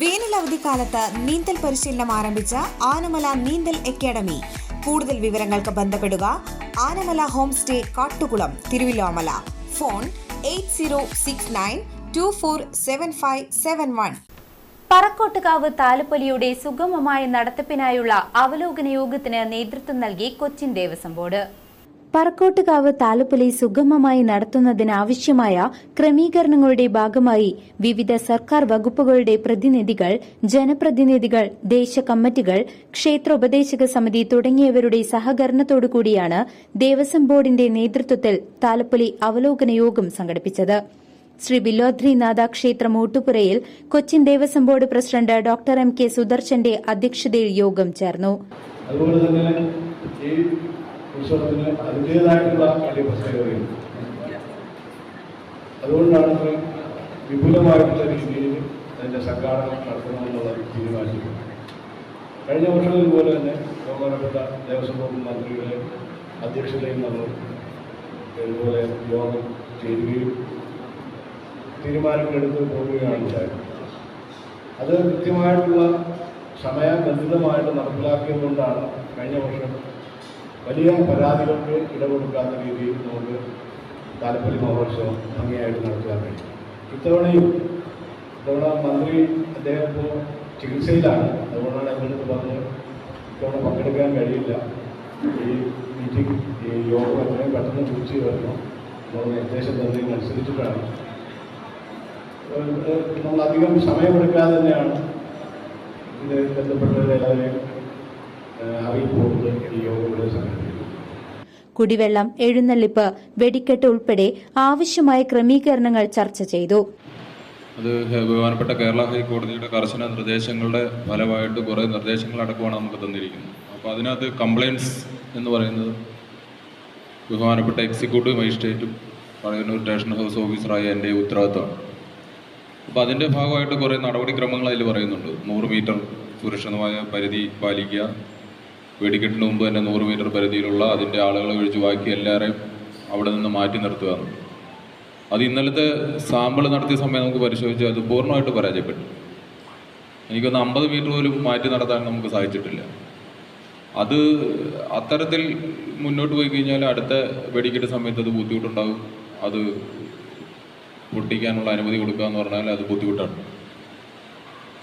വേനൽ അവധിക്കാലത്ത് നീന്തൽ പരിശീലനം ആരംഭിച്ച ആനമല നീന്തൽ അക്കാദമി. കൂടുതൽ വിവരങ്ങൾക്ക് ബന്ധപ്പെടുക Anamala home stay Kattukulam Thiruvilwamala. Phone eight zero six nine two four seven five seven one. Parakkottukavu താലപ്പൊലിയുടെ സുഗമമായ നടത്തിപ്പിനായുള്ള അവലോകന യോഗത്തിന് നേതൃത്വം നൽകി കൊച്ചിൻ ദേവസ്വം ബോർഡ്. പറക്കോട്ടുകാവ് താലപ്പൊലി സുഗമമായി നടത്തുന്നതിനാവശ്യമായ ക്രമീകരണങ്ങളുടെ ഭാഗമായി വിവിധ സർക്കാർ വകുപ്പുകളുടെ പ്രതിനിധികൾ ജനപ്രതിനിധികൾ ദേശ കമ്മിറ്റികൾ ക്ഷേത്രോപദേശക സമിതി തുടങ്ങിയവരുടെ സഹകരണത്തോടുകൂടിയാണ് ദേവസ്വം ബോർഡിന്റെ നേതൃത്വത്തിൽ താലപ്പൊലി അവലോകന യോഗം സംഘടിപ്പിച്ചത്. ശ്രീ ബില്ലോദ്രിനാഥ ക്ഷേത്രം ഊട്ടുപുരയിൽ Cochin Devaswom board president doctor M K സുദർശന്റെ അധ്യക്ഷതയിൽ യോഗം ചേർന്നു. ഉത്സവത്തിന് അതിന്റേതായിട്ടുള്ള വലിയ പ്രത്യേകതയുണ്ട് അതുകൊണ്ടാണ് വിപുലമായിട്ടുള്ള രീതിയിൽ അതിന്റെ സംഘാടനം നടത്തണമെന്നുള്ള തീരുമാനിച്ചത് കഴിഞ്ഞ വർഷം ഇതുപോലെ തന്നെ ബഹുമാനപ്പെട്ട ദേവസ്വം ബോർഡ് മന്ത്രിയുടെ അധ്യക്ഷതയിൽ നമ്മൾ ഇതുപോലെ യോഗം ചേരുകയും തീരുമാനങ്ങളെടുത്ത് പോവുകയാണ് ഉണ്ടായത് അത് കൃത്യമായിട്ടുള്ള സമയബന്ധിതമായിട്ട് നടപ്പിലാക്കിയതുകൊണ്ടാണ് കഴിഞ്ഞ വർഷം വലിയ പരാതികൾക്ക് ഇടകൊടുക്കാത്ത രീതിയിൽ നമുക്ക് താല്പര്യ മഹോത്സവം ഭംഗിയായിട്ട് നടത്താൻ കഴിയും. ഇത്തവണയും ഇത്തവണ മന്ത്രി അദ്ദേഹം ഇപ്പോൾ ചികിത്സയിലാണ്. അതുകൊണ്ടാണ് അതിനടുത്ത് പറഞ്ഞ് ഇത്തവണ പങ്കെടുക്കാൻ കഴിയില്ല. ഈ മീറ്റിംഗ് ഈ യോഗം എത്രയും പെട്ടെന്ന് കുറിച്ച് വരണം നമ്മൾ നിർദ്ദേശം തന്നതിന് അനുസരിച്ചിട്ടാണ് നമ്മളധികം സമയമെടുക്കാതെ തന്നെയാണ് ഇത് ബന്ധപ്പെട്ടവരെല്ലാവരെയും ഏഹ് കുടിവെള്ളം എഴുന്നള്ളിപ്പ് വെടിക്കെട്ട് ഉൾപ്പെടെ ആവശ്യമായ ക്രമീകരണങ്ങൾ ചർച്ച ചെയ്തു. അത് ബഹുമാനപ്പെട്ട കേരള ഹൈക്കോടതിയുടെ കർശന നിർദ്ദേശങ്ങളുടെ ഫലമായിട്ട് കുറേ നിർദ്ദേശങ്ങൾ അടക്കമാണ് നമുക്ക് തന്നിരിക്കുന്നത്. അപ്പോൾ അതിനകത്ത് കംപ്ലയിൻസ് എന്ന് പറയുന്നത് ബഹുമാനപ്പെട്ട എക്സിക്യൂട്ടീവ് മജിസ്ട്രേറ്റും പഴയന്നൂർ സ്റ്റേഷൻ ഹൗസ് ഓഫീസറായ എന്റെ ഉത്തരവാദിത്തമാണ് അപ്പോൾ അതിന്റെ ഭാഗമായിട്ട് കുറേ നടപടിക്രമങ്ങൾ അതിൽ പറയുന്നുണ്ട്. നൂറ് മീറ്റർ സുരക്ഷിതമായ പരിധി പാലിക്കുക വെടിക്കെട്ടിന് മുമ്പ് തന്നെ നൂറ് മീറ്റർ പരിധിയിലുള്ള അതിന്റെ ആളുകളെ ഒഴിച്ച് ബാക്കി എല്ലാവരെയും അവിടെ നിന്ന് മാറ്റി നിർത്തുക. അത് ഇന്നലത്തെ സാമ്പിൾ നടത്തിയ സമയം നമുക്ക് പരിശോധിച്ചാൽ അത് പൂർണമായിട്ട് പരാജയപ്പെട്ടു. എനിക്കൊന്ന് അമ്പത് മീറ്റർ പോലും മാറ്റി നടത്താൻ നമുക്ക് സാധിച്ചിട്ടില്ല. അത് അത്തരത്തിൽ മുന്നോട്ട് പോയി കഴിഞ്ഞാൽ അടുത്ത വെടിക്കെട്ട് സമയത്ത് അത് ബുദ്ധിമുട്ടുണ്ടാകും. അത് പൊട്ടിക്കാനുള്ള അനുമതി കൊടുക്കുക എന്ന് പറഞ്ഞാൽ അത് ബുദ്ധിമുട്ടാണ്.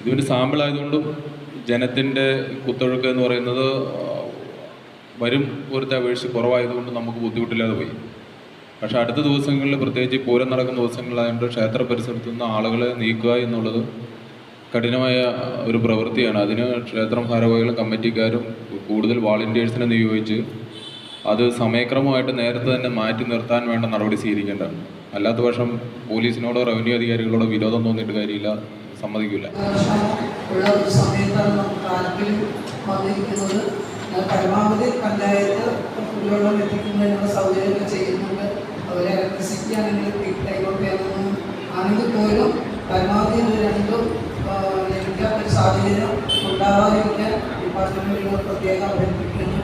ഇതൊരു സാമ്പിൾ ആയതുകൊണ്ടും ജനത്തിന്റെ കുത്തൊഴുക്ക് എന്ന് പറയുന്നത് വരും പോലത്തെ അപേക്ഷിച്ച് കുറവായതുകൊണ്ട് നമുക്ക് ബുദ്ധിമുട്ടില്ലാതെ പോയി. പക്ഷേ അടുത്ത ദിവസങ്ങളിൽ പ്രത്യേകിച്ച് പൂരം നടക്കുന്ന ദിവസങ്ങളിലായതുകൊണ്ട് ക്ഷേത്ര പരിസരത്ത് നിന്ന് ആളുകളെ നീക്കുക എന്നുള്ളത് കഠിനമായ ഒരു പ്രവൃത്തിയാണ്. അതിന് ക്ഷേത്രം ഭാരവാഹികളും കമ്മിറ്റിക്കാരും കൂടുതൽ വാളണ്ടിയേഴ്സിനെ നിയോഗിച്ച് അത് സമയക്രമമായിട്ട് നേരത്തെ തന്നെ മാറ്റി നിർത്താൻ വേണ്ട നടപടി സ്വീകരിക്കേണ്ടതാണ്. അല്ലാത്ത പക്ഷം പോലീസിനോടോ റവന്യൂ അധികാരികളോടോ വിരോധം തോന്നിയിട്ട് കാര്യമില്ല. സമ്മതിക്കില്ല പരമാവധി പഞ്ചായത്ത് കുടിവെള്ളം എത്തിക്കുന്നതിനുള്ള സൗകര്യങ്ങൾ ചെയ്യുന്നുണ്ട്. അതുപോലെ ഇലക്ട്രിസിറ്റി ആണെങ്കിൽ ആണെന്നും ആണെങ്കിൽ പോലും പരമാവധി ഇത് രണ്ടും ലഭിക്കാത്ത ഒരു സാഹചര്യം ഉണ്ടാവാതിരിക്കാൻ ഡിപ്പാർട്ട്മെന്റുകൾ പ്രത്യേകം അഭ്യർത്ഥിക്കുന്നു.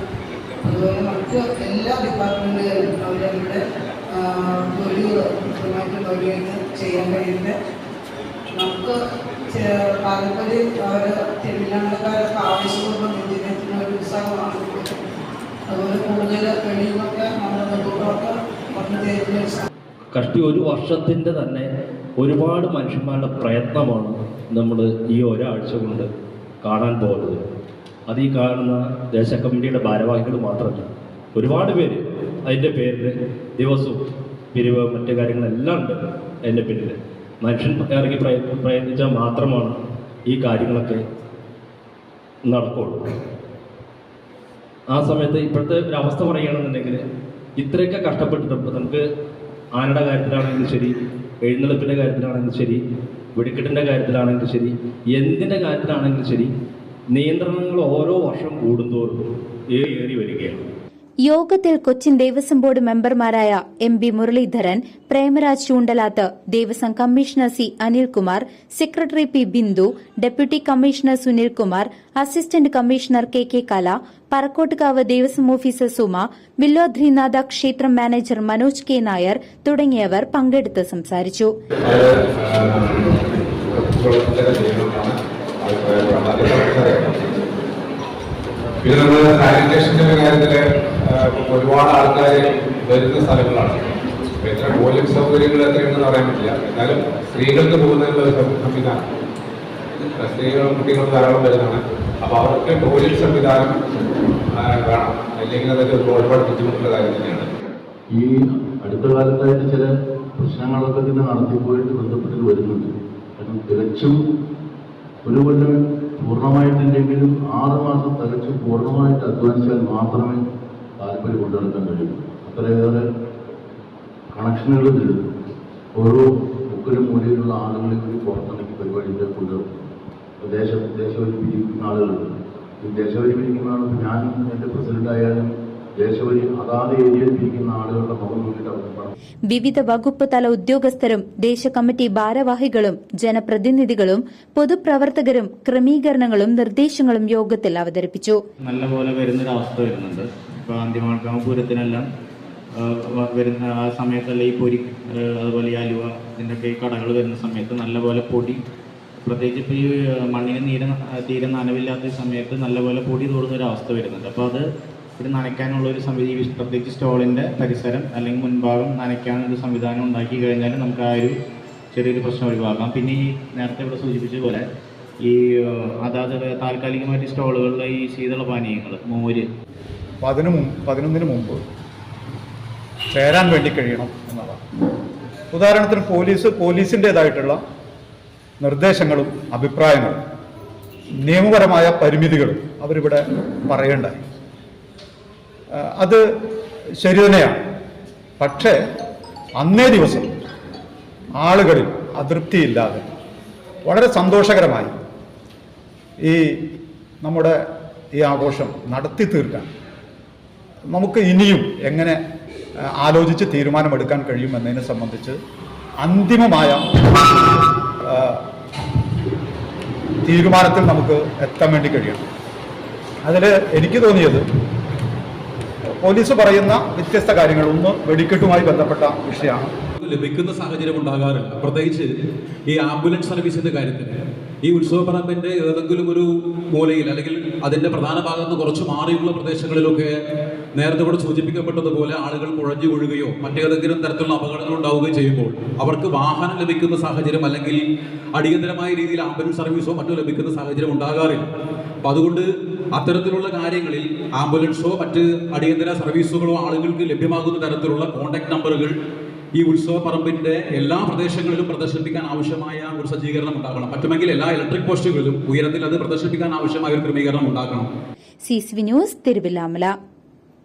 അതുപോലെ മറ്റ് എല്ലാ ഡിപ്പാർട്ട്മെന്റുകളും അവരവരുടെ ജോലികൾ കൃത്യമായിട്ട് ജോലിയായിട്ട് ചെയ്യാൻ കഴിയില്ല നമുക്ക് പാരമ്പര്യം അവർ തെരുവിലാണക്കാരൊക്കെ ആവശ്യമുള്ള നെഞ്ചിനെത്തുന്ന ഒരു ഉത്സവമാണ് അതുപോലെ കൂടുതൽ വെളിയുമൊക്കെ നമ്മുടെ നെടുക്കൊക്കെ വന്നു ചേരുന്ന ഒരു സ്ഥലം. കഷ്ടി ഒരു വർഷത്തിന്റെ തന്നെ ഒരുപാട് മനുഷ്യന്മാരുടെ പ്രയത്നമാണ് നമ്മൾ ഈ ഒരാഴ്ച കൊണ്ട് കാണാൻ പോകുന്നത്. അത് ഈ കാണുന്ന ദേശ കമ്മിറ്റിയുടെ ഭാരവാഹികൾ മാത്രമല്ല ഒരുപാട് പേര് അതിന്റെ പേരിൽ ദിവസവും പിരിവ് മറ്റു കാര്യങ്ങളെല്ലാം ഉണ്ട് അതിന്റെ പിന്നിൽ മനുഷ്യൻ ഇറങ്ങി പ്രയത്നിച്ചാൽ മാത്രമാണ് ഈ കാര്യങ്ങളൊക്കെ നടക്കുള്ളൂ. ആ സമയത്ത് ഇപ്പോഴത്തെ ഒരു അവസ്ഥ പറയുകയാണെന്നുണ്ടെങ്കിൽ ഇത്രയൊക്കെ കഷ്ടപ്പെട്ടിട്ട് നമുക്ക് ആനയുടെ കാര്യത്തിലാണെങ്കിലും ശരി എഴുന്നള്ളിപ്പിന്റെ കാര്യത്തിലാണെങ്കിലും ശരി വെടിക്കെട്ടിന്റെ കാര്യത്തിലാണെങ്കിലും ശരി എന്തിന്റെ കാര്യത്തിലാണെങ്കിലും ശരി നിയന്ത്രണങ്ങൾ ഓരോ വർഷം കൂടുന്തോറും ഏറി ഏറി വരികയാണ്. യോഗത്തിൽ കൊച്ചിൻ ദേവസ്വം ബോർഡ് മെമ്പർമാരായ M B Muraleedharan Premaraj Choondalath Devaswom commissioner C Anilkumar secretary P Bindu deputy commissioner Sunilkumar assistant commissioner K K Kala Parakkottukavu Devaswom officer Suma Villwadrinatha ക്ഷേത്രം മാനേജർ മനോജ് കെ നായർ തുടങ്ങിയവർ പങ്കെടുത്ത് സംസാരിച്ചു. പിന്നെ നമ്മുടെ സാനിറ്റേഷന്റെ കാര്യത്തിൽ ഒരുപാട് ആൾക്കാർ വരുന്ന സ്ഥലങ്ങളാണ്. അപ്പോൾ എത്ര പോലും സൗകര്യങ്ങൾ എത്രയുണ്ടെന്ന് പറയാൻ പറ്റില്ല. എന്നാലും സ്ത്രീകൾക്ക് പോകുന്നതിനുള്ള സംവിധാനം സ്ത്രീകളും കുട്ടികളും ധാരാളം വരുന്നതാണ്. അപ്പോൾ അവർക്ക് ടോയ്ലറ്റ് സംവിധാനം വേണം. അല്ലെങ്കിൽ അതൊക്കെ ഒരുപാട് ബുദ്ധിമുട്ടുള്ള കാര്യം തന്നെയാണ്. ഈ അടുത്ത കാലത്തായിട്ട് ചില പ്രശ്നങ്ങളൊക്കെ ഇതിനെ നടത്തിപ്പോയിട്ട് ബന്ധപ്പെട്ട് വരുന്നുണ്ട്. കാരണം തികച്ചും ഒരു കൊല്ലം പൂർണമായിട്ടില്ലെങ്കിലും ആറ് മാസം തികച്ചും പൂർണമായിട്ട് അധ്വാനിച്ചാൽ മാത്രമേ താല്പര്യം കൊണ്ടുനടക്കാൻ കഴിയും അത്രയേറെ കണക്ഷനുകൾ തരുന്നു ഓരോ മുക്കിലും മൂലയിലുള്ള ആളുകളെ കൂടി പുറത്തിറങ്ങി പരിപാടിയുടെ കൊണ്ടുവരുന്നു ദേശം ദേശവരി പിരിക്കുന്ന ആളുകളുണ്ട്. ഈ ദേശവരി ആളുകൾ ഞാൻ എന്റെ പ്രസിഡന്റ് വിവിധ വകുപ്പ് തല ഉദ്യോഗസ്ഥരും ദേശകമ്മിറ്റി ഭാരവാഹികളും ജനപ്രതിനിധികളും പൊതുപ്രവർത്തകരും ക്രമീകരണങ്ങളും നിർദ്ദേശങ്ങളും യോഗത്തിൽ അവതരിപ്പിച്ചു. നല്ലപോലെ വരുന്നൊരവസ്ഥ വരുന്നുണ്ട്. ഇപ്പോൾ അന്തിമാൾക്കാവ് പൂരത്തിനെല്ലാം വരുന്ന ആ സമയത്തല്ലേ ഈ പൊരി അതുപോലെ ഈ അലുവ ഇതിന്റെയൊക്കെ ഈ കടകൾ വരുന്ന സമയത്ത് നല്ലപോലെ പൊടി പ്രത്യേകിച്ച് ഇപ്പോൾ ഈ മണ്ണിന് നീര തീരെ നനവില്ലാത്ത സമയത്ത് നല്ലപോലെ പൊടി തോടുന്ന ഒരു അവസ്ഥ വരുന്നുണ്ട്. അപ്പോൾ അത് ഇവിടെ നനയ്ക്കാനുള്ള ഒരു സംവിധി പ്രത്യേകിച്ച് സ്റ്റോളിന്റെ പരിസരം അല്ലെങ്കിൽ മുൻഭാഗം നനയ്ക്കാനൊരു സംവിധാനം ഉണ്ടാക്കി കഴിഞ്ഞാൽ നമുക്ക് ആ ഒരു ചെറിയൊരു പ്രശ്നം ഒഴിവാക്കാം. പിന്നെ ഈ നേരത്തെ ഇവിടെ സൂചിപ്പിച്ച പോലെ ഈ അതാത് താൽക്കാലികമായിട്ട് സ്റ്റോളുകളിലെ ഈ ശീതള പാനീയങ്ങൾ മോര്. അപ്പോൾ അതിനു പതിനൊന്നിന് മുമ്പ് ചേരാൻ വേണ്ടി കഴിയണം എന്നതാണ്. ഉദാഹരണത്തിന് പോലീസ് പോലീസിന്റേതായിട്ടുള്ള നിർദ്ദേശങ്ങളും അഭിപ്രായങ്ങളും നിയമപരമായ പരിമിതികളും അവരിവിടെ പറയേണ്ടായി. അത് ശരി തന്നെയാണ്. പക്ഷേ അന്നേ ദിവസം ആളുകളിൽ അതൃപ്തിയില്ലാതെ വളരെ സന്തോഷകരമായി ഈ നമ്മുടെ ഈ ആഘോഷം നടത്തി തീർക്കാൻ നമുക്ക് ഇനിയും എങ്ങനെ ആലോചിച്ച് തീരുമാനമെടുക്കാൻ കഴിയുമെന്നതിനെ സംബന്ധിച്ച് അന്തിമമായ തീരുമാനത്തിൽ നമുക്ക് എത്താൻ വേണ്ടി കഴിയണം. അതിൽ എനിക്ക് തോന്നിയത് പോലീസ് പറയുന്ന വ്യത്യസ്ത കാര്യങ്ങൾ ഒന്ന് വെടിക്കെട്ടുമായി ബന്ധപ്പെട്ട വിഷയമാണ്. ലഭിക്കുന്ന സാഹചര്യം ഉണ്ടാകാറില്ല. പ്രത്യേകിച്ച് ഈ ആംബുലൻസ് സർവീസിന്റെ കാര്യത്തിൽ. ഈ ഉത്സവ പറമ്പിന്റെ ഏതെങ്കിലും ഒരു മൂലയിൽ അല്ലെങ്കിൽ അതിന്റെ പ്രധാന ഭാഗത്ത് കുറച്ച് മാറിയുള്ള പ്രദേശങ്ങളിലൊക്കെ നേരത്തെ കൂടെ സൂചിപ്പിക്കപ്പെട്ടതുപോലെ ആളുകൾ കുഴഞ്ഞു വീഴുകയോ മറ്റേതെങ്കിലും തരത്തിലുള്ള അപകടങ്ങൾ ഉണ്ടാവുകയോ ചെയ്യുമ്പോൾ അവർക്ക് വാഹനം ലഭിക്കുന്ന സാഹചര്യം അല്ലെങ്കിൽ അടിയന്തരമായ രീതിയിൽ ആംബുലൻസ് സർവീസോ മറ്റോ ലഭിക്കുന്ന സാഹചര്യം ഉണ്ടാകാറില്ല. അപ്പൊ അതുകൊണ്ട് അത്തരത്തിലുള്ള കാര്യങ്ങളിൽ ആംബുലൻസോ മറ്റ് അടിയന്തര സർവീസുകളോ ആളുകൾക്ക് ലഭ്യമാകുന്ന തരത്തിലുള്ള കോൺടാക്ട് നമ്പറുകൾ ഈ ഉത്സവ പറമ്പിന്റെ എല്ലാ പ്രദേശങ്ങളിലും പ്രദർശിപ്പിക്കാൻ ആവശ്യമായ ഒരു സജ്ജീകരണം ഉണ്ടാകണം. പറ്റുമെങ്കിൽ എല്ലാ ഇലക്ട്രിക് പോസ്റ്റുകളിലും ഉയരത്തിൽ അത് പ്രദർശിപ്പിക്കാൻ ആവശ്യമായ ഒരു ക്രമീകരണം ഉണ്ടാക്കണം സി ന്യൂസ് തിരുവില്ലാമല.